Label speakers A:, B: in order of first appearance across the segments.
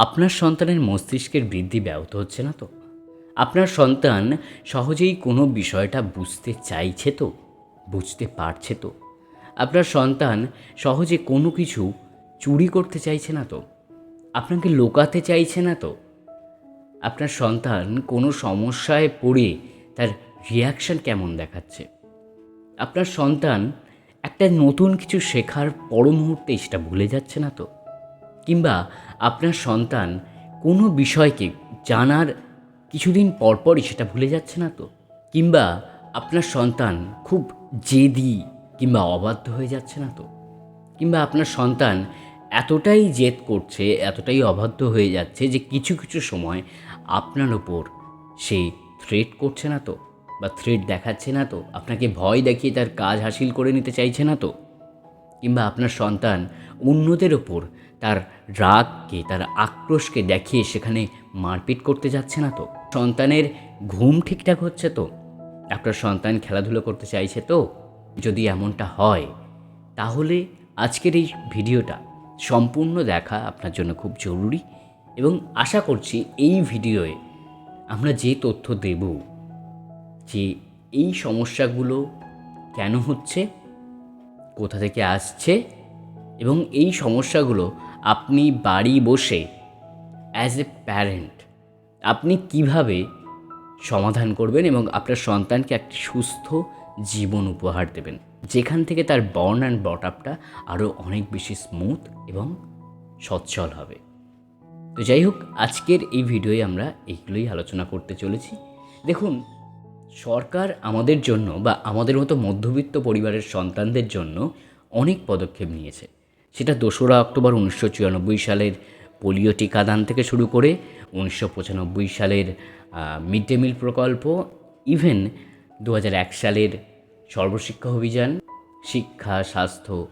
A: আপনার সন্তানের মস্তিষ্কের বৃদ্ধি ব্যাহত হচ্ছে না তো? আপনার সন্তান সহজেই কোনো বিষয়টা বুঝতে চাইছে তো? বুঝতে পারছে তো? আপনার সন্তান সহজে কোনো কিছু চুরি করতে চাইছে না তো? আপনাকে লোকাতে চাইছে না তো? আপনার সন্তান কোনো সমস্যায় পড়ে তার রিয়াকশন কেমন দেখাচ্ছে? আপনার সন্তান একটা নতুন কিছু শেখার পর মুহূর্তে সেটা ভুলে যাচ্ছে না তো? কিংবা আপনার সন্তান কোনো বিষয়কে জানার কিছুদিন পরপরই সেটা ভুলে যাচ্ছে না তো? কিংবা আপনার সন্তান খুব জেদি কিংবা অবাধ্য হয়ে যাচ্ছে না তো? কিংবা আপনার সন্তান এতটাই জেদ করছে, এতটাই অবাধ্য হয়ে যাচ্ছে যে কিছু কিছু সময় আপনার ওপর সে থ্রেট করছে না তো? বা থ্রেট দেখাচ্ছে না তো? আপনাকে ভয় দেখিয়ে তার কাজ হাসিল করে নিতে চাইছে না তো? কিংবা আপনার সন্তান অন্যদের ওপর তার রাগকে, তার আক্রোশকে দেখিয়ে সেখানে মারপিট করতে যাচ্ছে না তো? সন্তানের ঘুম ঠিকঠাক হচ্ছে তো? আপনার সন্তান খেলাধুলো করতে চাইছে তো? যদি এমনটা হয়, তাহলে আজকের এই ভিডিওটা সম্পূর্ণ দেখা আপনার জন্য খুব জরুরি এবং আশা করছি এই ভিডিওয়ে আমরা যে তথ্য দেব, যে এই সমস্যাগুলো কেন হচ্ছে কোথা থেকে আসছে এবং এই সমস্যাগুলো আপনি বাড়ি বসে অ্যাজ এ প্যারেন্ট আপনি কীভাবে সমাধান করবেন এবং আপনার সন্তানকে একটি সুস্থ জীবন উপহার দেবেন। যেখান থেকে তার বর্ন অ্যান্ড বট আপটা আরও অনেক বেশি স্মুথ এবং সচ্ছল হবে। তো যাই হোক, আজকের এই ভিডিওয়ে আমরা এইগুলোই আলোচনা করতে চলেছি। দেখুন সরকার আমাদের জন্য বা আমাদের মতো মধ্যবিত্ত পরিবারের সন্তানদের জন্য অনেক পদক্ষেপ নিয়েছে। সেটা দোসরা অক্টোবর উনিশশো চুরানব্বই সালের পোলিও টিকাদান থেকে শুরু করে উনিশশো পঁচানব্বই সালের মিড ডে মিল প্রকল্প, ইভেন দু এক সালের সর্বশিক্ষা অভিযান, শিক্ষা, স্বাস্থ্য,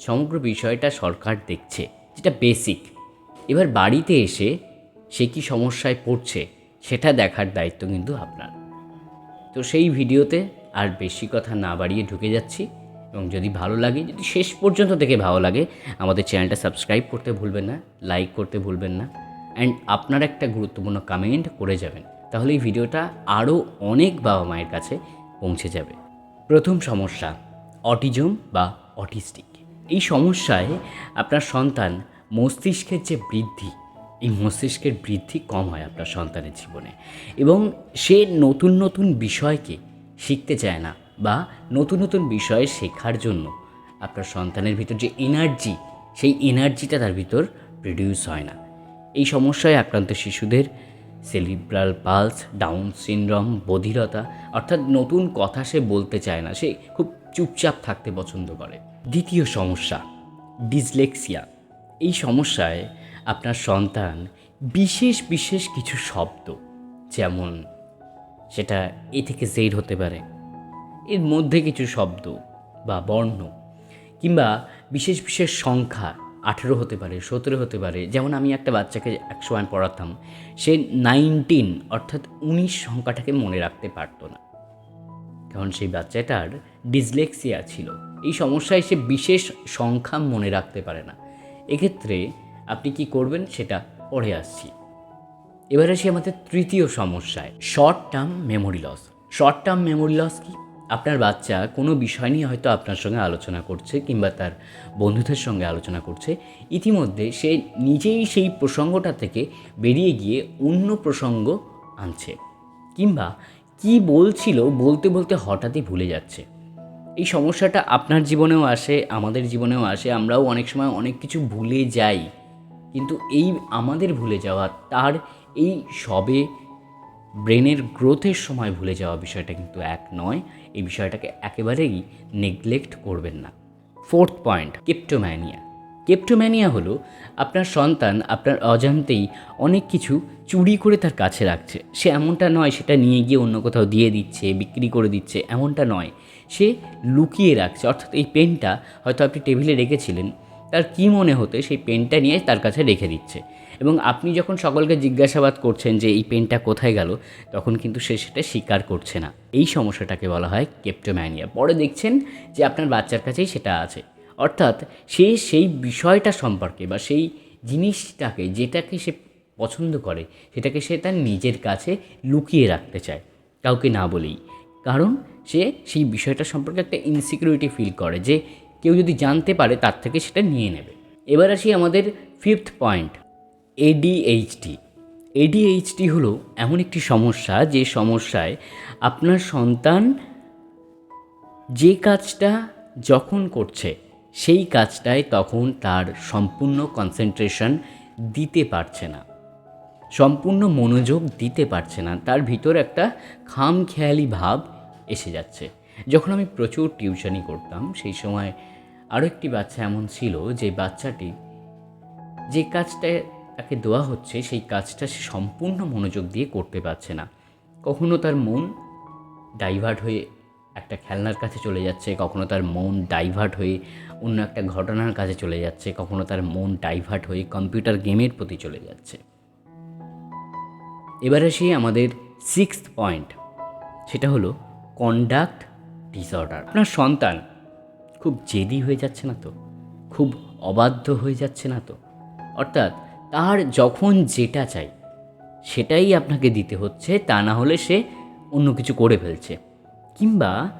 A: সমগ্র বিষয়টা সরকার দেখছে, যেটা বেসিক এবার বাড়িতে এসে সে কি সমস্যায় পড়ছে সেটা দেখার দায়িত্ব কিন্তু আপনার। তো সেই ভিডিওতে আর বেশি কথা না বাড়িয়ে ঢুকে যাচ্ছি। এবং যদি ভালো লাগে, যদি শেষ পর্যন্ত দেখে ভালো লাগে, আমাদের চ্যানেলটা সাবস্ক্রাইব করতে ভুলবেন না, লাইক করতে ভুলবেন না, অ্যান্ড আপনার একটা গুরুত্বপূর্ণ কমেন্ট করে যাবেন। তাহলে এই ভিডিওটা আরও অনেক বাবা মায়ের কাছে পৌঁছে যাবে। প্রথম সমস্যা, অটিজম বা অটিস্টিক। এই সমস্যায় আপনার সন্তান মস্তিষ্কের যে বৃদ্ধি এই মস্তিষ্কের বৃদ্ধি কম হয় আপনার সন্তানের জীবনে। এবং সে নতুন নতুন বিষয়কে শিখতে চায় না বা নতুন নতুন বিষয় শেখার জন্য আপনার সন্তানের ভিতর যে এনার্জি সেই এনার্জিটা তার ভিতর প্রডিউস হয় না। এই সমস্যায় আক্রান্ত শিশুদের সেলিব্রাল পালস ডাউন সিনড্রোম বধিরতা অর্থাৎ নতুন কথা সে বলতে চায় না, সে খুব চুপচাপ থাকতে পছন্দ করে। দ্বিতীয় সমস্যা ডিসলেক্সিয়া এই সমস্যায় আপনার সন্তান বিশেষ বিশেষ কিছু শব্দ, যেমন সেটা এ থেকে জেড হতে পারে। এর মধ্যে কিছু শব্দ বা বর্ণ কিংবা বিশেষ বিশেষ সংখ্যা আঠেরো হতে পারে, সতেরো হতে পারে। যেমন আমি একটা বাচ্চাকে এক সময় পড়াতাম, সে নাইনটিন অর্থাৎ উনিশ সংখ্যাটাকে মনে রাখতে পারতো না। কারণ সেই বাচ্চাটার ডিসলেক্সিয়া ছিল। এই সমস্যায় সে বিশেষ সংখ্যা মনে রাখতে পারে না। এক্ষেত্রে আপনি কি করবেন সেটা পরে আসছি। এবার আসি আমাদের তৃতীয় সমস্যায় short term memory loss short term memory loss কি? আপনার বাচ্চা কোনো বিষয় নিয়ে হয়তো আপনার সঙ্গে আলোচনা করছে কিংবা তার বন্ধুদের সঙ্গে আলোচনা করছে, ইতিমধ্যে সে নিজেই সেই প্রসঙ্গটা থেকে বেরিয়ে গিয়ে অন্য প্রসঙ্গ আনছে, কিংবা কি বলছিল বলতে বলতে হঠাৎই ভুলে যাচ্ছে। এই সমস্যাটা আপনার জীবনেও আসে, আমাদের জীবনেও আসে, আমরাও অনেক সময় অনেক কিছু ভুলে যাই। কিন্তু এই আমাদের ভুলে যাওয়া, তার এই সবে ব্রেনের গ্রোথের সময় ভুলে যাওয়া বিষয়টা কিন্তু এক নয়। এই বিষয়টাকে একেবারেই নেগলেক্ট করবেন না। ফোর্থ পয়েন্ট কেপ্টোম্যানিয়া কেপ্টোম্যানিয়া হলো আপনার সন্তান আপনার অজান্তেই অনেক কিছু চুরি করে তার কাছে রাখছে। সে এমনটা নয়, সেটা নিয়ে গিয়ে অন্য কোথাও দিয়ে দিচ্ছে, বিক্রি করে দিচ্ছে, এমনটা নয়। সে লুকিয়ে রাখছে, অর্থাৎ এই পেনটা হয়তো আপনি টেবিলে রেখেছিলেন তার কী মনে হতে সেই পেনটা নিয়ে তার কাছে রেখে দিচ্ছে। এবং আপনি যখন সকলকে জিজ্ঞাসাবাদ করছেন যে এই পেনটা কোথায় গেল, তখন কিন্তু সে সেটা স্বীকার করছে না। এই সমস্যাটাকে বলা হয় কেপ্টোম্যানিয়া পরে দেখছেন যে আপনার বাচ্চার কাছেই সেটা আছে। অর্থাৎ সে সেই বিষয়টা সম্পর্কে বা সেই জিনিসটাকে যেটাকে সে পছন্দ করে, সেটাকে সে তার নিজের কাছে লুকিয়ে রাখতে চায়। কাউকে না বলেই। কারণ সে সেই বিষয়টা সম্পর্কে একটা ইনসিকিউরিটি ফিল করে যে কেউ যদি জানতে পারে, তার থেকে সেটা নিয়ে নেবে। এবার আসি আমাদের ফিফথ পয়েন্ট এডিএইচডি এডিএইচডি হলো এমন একটি সমস্যা, যে সমস্যায় আপনার সন্তান যে কাজটা যখন করছে, সেই কাজটায় তখন তার সম্পূর্ণ কনসেন্ট্রেশন দিতে পারছে না। সম্পূর্ণ মনোযোগ দিতে পারছে না। তার ভিতর একটা খামখেয়ালি ভাব এসে যাচ্ছে। যখন আমি প্রচুর টিউশনি করতাম, সেই সময় আরও একটি বাচ্চা এমন ছিল যে বাচ্চাটি যে কাজটা তাকে দেওয়া হচ্ছে, সেই কাজটা সে সম্পূর্ণ মনোযোগ দিয়ে করতে পারছে না। কখনো তার মন ডাইভার্ট হয়ে একটা খেলনার কাছে চলে যাচ্ছে, কখনো তার মন ডাইভার্ট হয়ে অন্য একটা ঘটনার কাছে চলে যাচ্ছে, কখনো তার মন ডাইভার্ট হয়ে কম্পিউটার গেমের প্রতি চলে যাচ্ছে। এবার আসি আমাদের সিক্স পয়েন্ট, সেটা হলো কন্ডাক্ট ডিসঅর্ডার আপনার সন্তান খুব জেদি হয়ে যাচ্ছে না তো? খুব অবাধ্য হয়ে যাচ্ছে না তো? অর্থাৎ তার যখন যেটা চাই, সেটাই আপনাকে দিতে হচ্ছে, তা না হলে সে অন্য কিছু করে ফেলছে। কিংবা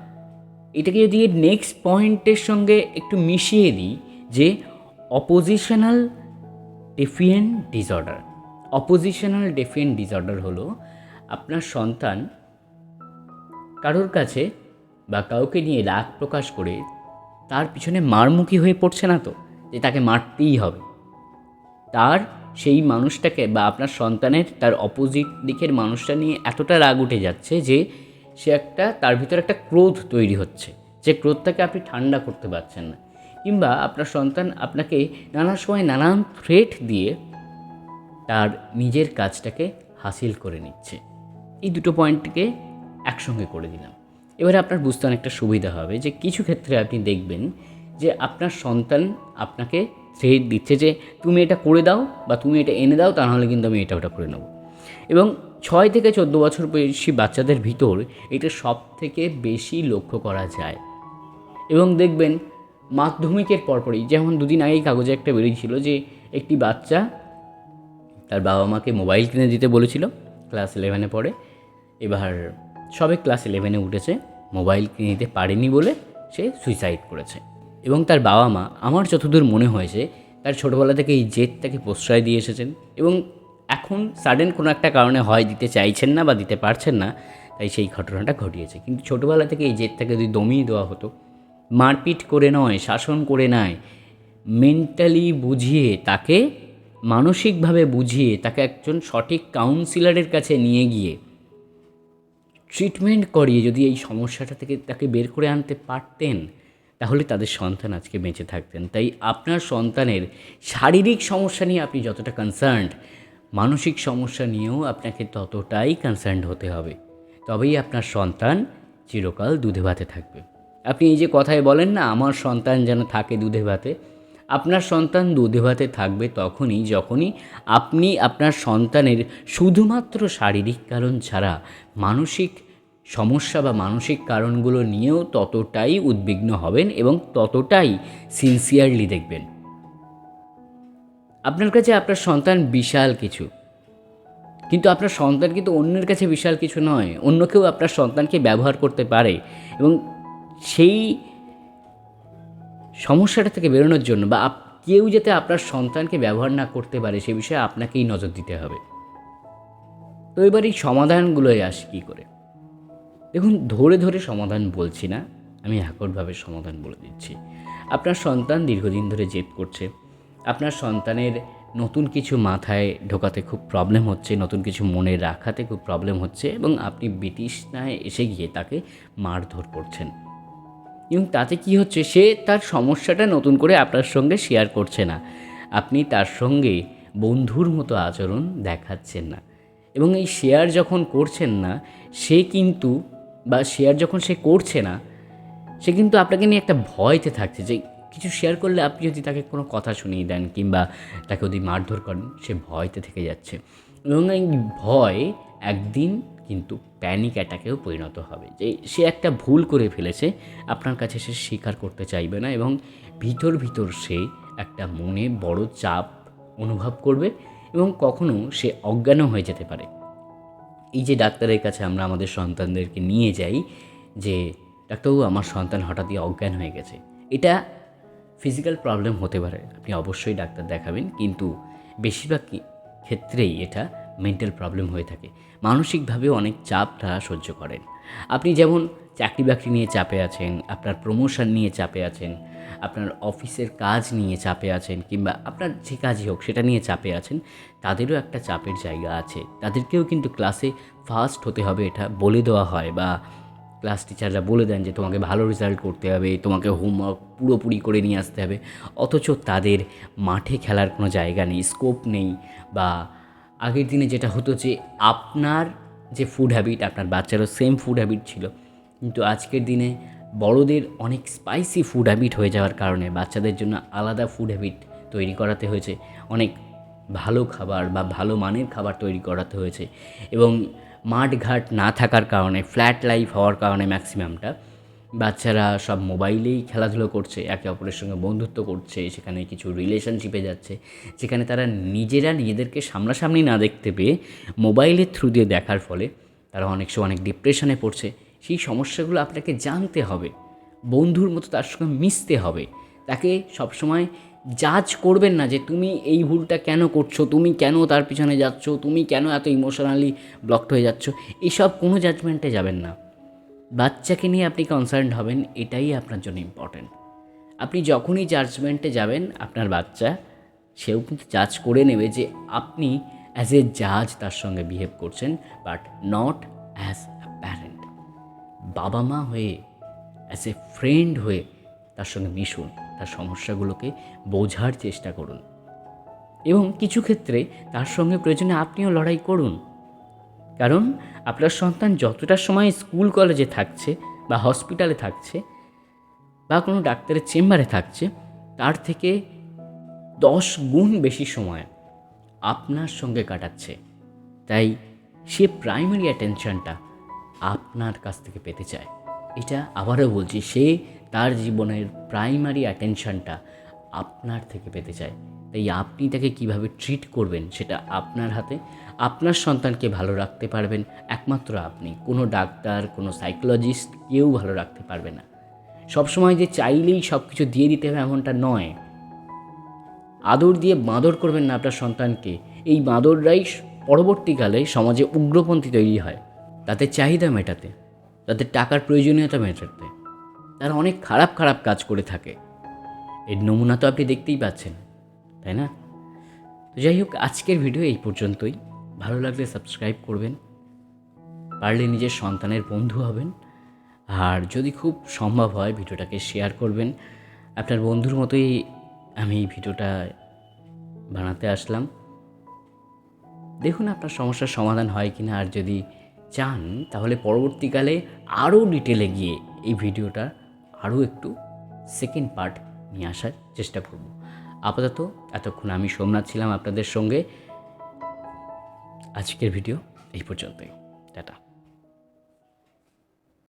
A: এটাকে যদি নেক্সট পয়েন্টের সঙ্গে একটু মিশিয়ে দিই, যে oppositional defiant disorder oppositional defiant disorder হলো আপনার সন্তান কারোর কাছে বা কাউকে নিয়ে রাগ প্রকাশ করে তার পিছনে মারমুখী হয়ে পড়ছে না তো, যে তাকে মারতেই হবে। তার সেই মানুষটাকে বা আপনার সন্তানের তার অপোজিট দিকের মানুষটা নিয়ে এতটা রাগ উঠে যাচ্ছে যে সে একটা, তার ভিতরে একটা ক্রোধ তৈরি হচ্ছে। যে ক্রোধটাকে আপনি ঠান্ডা করতে পারছেন না। কিংবা আপনার সন্তান আপনাকে নানা সময় নানান থ্রেট দিয়ে তার নিজের কাজটাকে হাসিল করে নিচ্ছে। এই দুটো পয়েন্টকে একসঙ্গে করে দিলাম। এবারে আপনার বুঝতে অনেকটা সুবিধা হবে যে কিছু ক্ষেত্রে আপনি দেখবেন যে আপনার সন্তান আপনাকে থ্রেট দিচ্ছে যে তুমি এটা করে দাও বা তুমি এটা এনে দাও, তা নাহলে কিন্তু আমি এটা ওটা করে নেব। এবং ছয় থেকে চোদ্দ বছর বয়সী বাচ্চাদের ভিতর এটা সব থেকে বেশি লক্ষ্য করা যায়। এবং দেখবেন মাধ্যমিকের পরপরই, যেমন দুদিন আগেই কাগজে একটা বেরিয়েছিল যে একটি বাচ্চা তার বাবা মাকে মোবাইল কিনে দিতে বলেছিল, ক্লাস ইলেভেনে পড়ে, এবার সবে ক্লাস ইলেভেনে উঠেছে, মোবাইল কিনে নিতে পারেনি বলে সে সুইসাইড করেছে। এবং তার বাবা মা, আমার যতদূর মনে হয়েছে, তার ছোটোবেলা থেকে এই জেদ তাকে প্রশ্রয় দিয়ে এসেছেন এবং এখন সাডেন কোনো একটা কারণে হয়, দিতে চাইছেন না বা দিতে পারছেন না, তাই সেই ঘটনাটা ঘটিয়েছে। কিন্তু ছোটোবেলা থেকে এই জেদটাকে যদি দমিয়ে দেওয়া হতো, মারপিট করে নয়, শাসন করে নয় মেন্টালি বুঝিয়ে তাকে, মানসিকভাবে বুঝিয়ে তাকে একজন সঠিক কাউন্সিলরের কাছে নিয়ে গিয়ে ট্রিটমেন্ট করিয়ে যদি এই সমস্যাটা থেকে তাকে বের করে আনতে পারতেন, তাহলে তাদের সন্তান আজকে বেঁচে থাকতেন। তাই আপনার সন্তানের শারীরিক সমস্যা নিয়ে আপনি যতটা কনসার্নড মানসিক সমস্যা নিয়েও আপনাকে ততটাই কনসার্নড হতে হবে। তবেই আপনার সন্তান চিরকাল দুধে ভাতে থাকবে। আপনি এই যে কথায় বলেন না, আমার সন্তান যেন থাকে দুধে ভাতে আপনার সন্তান দুধে ভাতে থাকবে তখনই যখনই আপনি আপনার সন্তানের শুধুমাত্র শারীরিক কারণ ছাড়া মানসিক সমস্যা বা মানসিক কারণগুলো নিয়েও ততটাই উদ্বিগ্ন হবেন এবং ততটাই সিনসিয়ারলি দেখবেন। আপনার কাছে আপনার সন্তান বিশাল কিছু। কিন্তু আপনার সন্তান কিন্তু অন্যের কাছে বিশাল কিছু নয়। অন্য কেউ আপনার সন্তানকে ব্যবহার করতে পারে এবং সেই সমস্যাটা থেকে বেরোনোর জন্য বা কেউ যাতে আপনার সন্তানকে ব্যবহার না করতে পারে সে বিষয়ে আপনাকেই নজর দিতে হবে। তো এবার এই সমাধানগুলোয় আসি কী করে? দেখুন, ধরে ধরে সমাধান বলছি না, আমি একটভাবে সমাধান বলে দিচ্ছি। আপনার সন্তান দীর্ঘদিন ধরে জেদ করছে, আপনার সন্তানের নতুন কিছু মাথায় ঢোকাতে খুব প্রবলেম হচ্ছে, নতুন কিছু মনে রাখাতে খুব প্রবলেম হচ্ছে এবং আপনি ব্রিটিশ বিতৃষ্ণায় এসে গিয়ে তাকে মারধর করছেন। এবং তাতে কি হচ্ছে, সে তার সমস্যাটা নতুন করে আপনার সঙ্গে শেয়ার করছে না। আপনি তার সঙ্গে বন্ধুর মতো আচরণ দেখাচ্ছেন না। এবং এই শেয়ার যখন করছেন না, সে কিন্তু বা শেয়ার যখন সে করছে না, সে কিন্তু আপনাকে নিয়ে একটা ভয়তে থাকছে যে কিছু শেয়ার করলে আপনি যদি তাকে কোনো কথা শুনিয়ে দেন কিংবা তাকে যদি মারধর করেন, সে ভয়তে থেকে যাচ্ছে। এবং এই ভয় একদিন কিন্তু প্যানিক অ্যাটাকেও পরিণত হবে। যে সে একটা ভুল করে ফেলেছে, আপনার কাছে সে স্বীকার করতে চাইবে না এবং ভিতর ভিতর সে একটা মনে বড় চাপ অনুভব করবে এবং কখনো সে অজ্ঞানও হয়ে যেতে পারে। এই যে ডাক্তারের কাছে আমরা আমাদের সন্তানদেরকে নিয়ে যাই যে, ডাক্তারবাবু, আমার সন্তান হঠাৎই অজ্ঞান হয়ে গেছে। এটা ফিজিক্যাল প্রবলেম হতে পারে। আপনি অবশ্যই ডাক্তার দেখাবেন, কিন্তু বেশিরভাগ ক্ষেত্রেই এটা মেন্টাল প্রবলেম হয়ে থাকে। মানসিকভাবে অনেক চাপ তারা সহ্য করেন। আপনি যেমন চাকরি বাকরি নিয়ে চাপে আছেন, আপনার প্রমোশন নিয়ে চাপে আছেন, আপনার অফিসের কাজ নিয়ে চাপে আছেন কিংবা আপনার যে কাজই হোক সেটা নিয়ে চাপে আছেন, তাদেরও একটা চাপের জায়গা আছে। তাদেরকেও কিন্তু ক্লাসে ফার্স্ট হতে হবে এটা বলে দেওয়া হয় বা ক্লাস টিচাররা বলে দেন যে তোমাকে ভালো রেজাল্ট করতে হবে, তোমাকে হোমওয়ার্ক পুরোপুরি করে নিয়ে আসতে হবে। অথচ তাদের মাঠে খেলার কোনো জায়গা নেই স্কোপ নেই বা আগের দিনে যেটা হতো যে আপনার যে ফুড হ্যাবিট আপনার বাচ্চারও সেম ফুড হ্যাবিট ছিল। কিন্তু আজকের দিনে বড়দের অনেক স্পাইসি ফুড হ্যাবিট হয়ে যাওয়ার কারণে বাচ্চাদের জন্য আলাদা ফুড হ্যাবিট তৈরি করাতে হয়েছে। অনেক ভালো খাবার বা ভালো মানের খাবার তৈরি করাতে হয়েছে। এবং মাঠঘাট না থাকার কারণে ফ্ল্যাট লাইফ হওয়ার কারণে ম্যাক্সিমামটা বাচ্চারা সব মোবাইলেই খেলাধুলো করছে, একে অপরের সঙ্গে বন্ধুত্ব করছে, সেখানে কিছু রিলেশনশিপে যাচ্ছে, যেখানে তারা নিজেরা নিজেদেরকে সামনাসামনি না দেখতে পেয়ে মোবাইলের থ্রু দিয়ে দেখার ফলে তারা অনেক সময় অনেক ডিপ্রেশনে পড়ছে। সেই সমস্যাগুলো আপনাকে জানতে হবে, বন্ধুর মতো তার সঙ্গে মিশতে হবে। তাকে সবসময় জাজ করবেন না যে তুমি এই ভুলটা কেন করছ, তুমি কেন তার পিছনে যাচ্ছ, তুমি কেন এত ইমোশনালি ব্লকড হয়ে যাচ্ছ, এসব কোনো জাজমেন্টে যাবেন না। বাচ্চাকে নিয়ে আপনি কনসার্ন হবেন, এটাই আপনার জন্য ইম্পর্ট্যান্ট আপনি যখনই জাজমেন্টে যাবেন, আপনার বাচ্চা, সেও কিন্তু জাজ করে নেবে যে আপনি অ্যাজ এ জাজ তার সঙ্গে বিহেভ করছেন but not as a parent বাবা মা হয়ে অ্যাজ এ ফ্রেন্ড হয়ে তার সঙ্গে মিশুন, তার সমস্যাগুলোকে বোঝার চেষ্টা করুন। এবং কিছু ক্ষেত্রে তার সঙ্গে প্রয়োজনে আপনিও লড়াই করুন। কারণ আপনার সন্তান যতটা সময় স্কুল, কলেজে থাকছে বা হসপিটালে থাকছে বা কোনো ডাক্তারের চেম্বারে থাকছে, তার থেকে দশ গুণ বেশি সময় আপনার সঙ্গে কাটাচ্ছে। তাই সে প্রাইমারি অ্যাটেনশনটা আপনার কাছ থেকে পেতে চায়। এটা আবারও বলছি, সে তার জীবনের প্রাইমারি অ্যাটেনশনটা আপনার থেকে পেতে চায়। তাই আপনি তাকে কীভাবে ট্রিট করবেন সেটা আপনার হাতে, আপনার সন্তানকে ভালো রাখতে পারবেন, একমাত্র আপনি। কোনো ডাক্তার, কোনো সাইকোলজিস্ট কেউ ভালো রাখতে পারবে না। সবসময় যে চাইলেই সব কিছু দিয়ে দিতে হবে এমনটা নয়। আদর দিয়ে বাঁদর করবেন না আপনার সন্তানকে। এই বাঁদররাই পরবর্তীকালে সমাজে উগ্রপন্থী তৈরি হয়। তাদের চাহিদা মেটাতে, তাদের টাকার প্রয়োজনীয়তা মেটাতে। তারা অনেক খারাপ খারাপ কাজ করে থাকে। এর নমুনা তো আপনি দেখতেই পাচ্ছেন। তাই না? তো যাই হোক, আজকের ভিডিও এই পর্যন্তই। ভালো লাগলে সাবস্ক্রাইব করবেন, পারলে নিজের সন্তানের বন্ধু হবেন, আর যদি খুব সম্ভব হয় ভিডিওটাকে শেয়ার করবেন। আপনার বন্ধুর মতোই আমি এই ভিডিওটা বানাতে আসলাম। দেখুন আপনার সমস্যার সমাধান হয় কি না আর যদি চান, তাহলে পরবর্তীকালে আরও ডিটেলে গিয়ে এই ভিডিওটা আরও একটু সেকেন্ড পার্ট নিয়ে আসার চেষ্টা করব। আপাতত এতক্ষণ আমি সোমনাথ ছিলাম আপনাদের সঙ্গে। আজকের ভিডিও এই পর্যন্তই। টাটা।